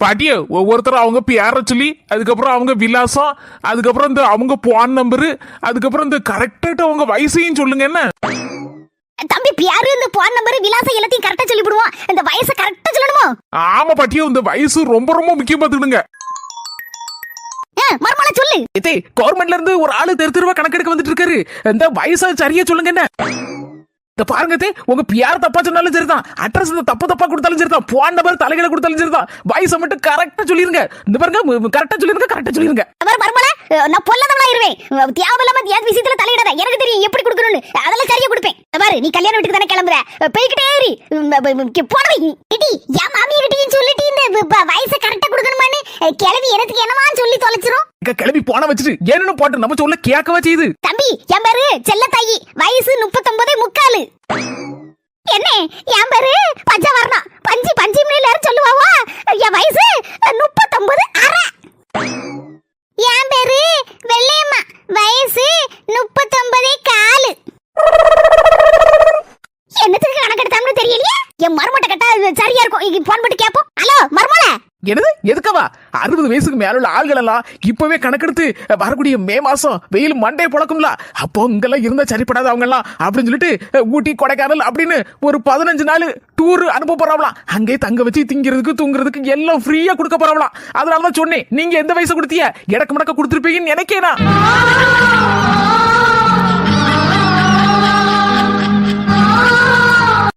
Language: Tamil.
பாட்டிய ஒவ்வொருத்தரும் அவங்க பேர சொல்லி அதுக்கப்புறம் அவங்க விலாசம் அதுக்கப்புறம் இந்த அவங்க போன் நம்பரு அதுக்கப்புறம் இந்த கரெக்டாக அவங்க வயசையும் சொல்லுங்க என்ன? தம்பி பியாரு இந்த போன் நம்பர் விலாசம் எல்லாத்தையும் கரெக்டா சொல்லிவிடுவோம் இந்த வயசை கரெக்டா சொல்லணுமோ? ஆமா பாட்டியோ இந்த வயசு ரொம்ப ரொம்ப முக்கியம் பார்த்துக்கிடுங்க. மர்மல சொல்லு. இதே கவர்மெண்ட்ல இருந்து ஒரு ஆளு தெரு தெருவா கணக்கெடுக்க வந்துட்டு இருக்காரு. இந்த வயசை சரியா சொல்லுங்க என்ன? இந்த பாருங்க தே, உங்க பியார் தப்பா சொன்னாலும் சரிதான். அட்ரஸ் இந்த தப்பு தப்பா கொடுத்தாலும் சரிதான். போன் நம்பர் தலைகளை கொடுத்தாலும் சரிதான். வயசை மட்டும் கரெக்டா சொல்லிருங்க. இந்த பாருங்க கரெக்டா சொல்லிருங்க கரெக்டா சொல்லிருங்க. அவர் நான் பொல்லாதவளா இருவேன். தேவையில்லாம ஏதாவது விஷயத்துல தலையிடாத? எனக்கு தெரியும் எப்படி கொடுக்கணும்னு. அதெல்லாம் சரியா கொடுப்பேன். பாரு நீ கல்யாண வீட்டுக்கு தானே கிளம்புற. போய்கிட்டே ஏறி போனவை கிட்டி என் மாமியா கிட்டயும் சொல்லிட்டு இந்த வயசை கரெக்டா கொடுக்கணுமான்னு கிளவி எனக்கு என்னவான்னு சொல்லி தொலைச்சிரும். கிளம்பி போன வச்சுட்டு ஏன்னு போட்டு நம்ம சொல்ல கேட்கவா செய்யுது? தம்பி என் பேரு செல்ல தாயி வயசு முப்பத்தொன்பதே என் பேரு பஞ்சவர்ணம் பஞ்சு பஞ்சு எல்லாரும் சொல்லுவாவா? என் வயசு முப்பத்தொன்பது அரை. என் பேரு வெள்ளையம்மா. வயசு முப்பத்தொன்பதே காலு. என்னத்துக்கு கணக்கெடுத்தாம்னு தெரியலையே? என் மருமட்ட கட்ட சரியா இருக்கும். போன் பண்ணி கேப்போம். ஹலோ மர்மல என்னது? எதுக்கவா? அறுபது வயசுக்கு மேல உள்ள ஆள்கள் எல்லாம் இப்பவே கணக்கெடுத்து வரக்கூடிய மே மாசம் வெயில் மண்டே புழக்கும்ல. அப்போ இங்கெல்லாம் இருந்தா சரிப்படாது அவங்க எல்லாம் அப்படின்னு சொல்லிட்டு ஊட்டி கொடைக்கானல் அப்படின்னு ஒரு பதினஞ்சு நாள் டூர் அனுப்ப போறாங்களாம் அங்கே தங்க வச்சு திங்கிறதுக்கு தூங்குறதுக்கு எல்லாம் ஃப்ரீயா கொடுக்க போறாங்களாம் அதனாலதான் சொன்னேன் நீங்க எந்த வயசு கொடுத்தீங்க? இடக்கு மடக்க கொடுத்துருப்பீங்கன்னு நினைக்கிறேன்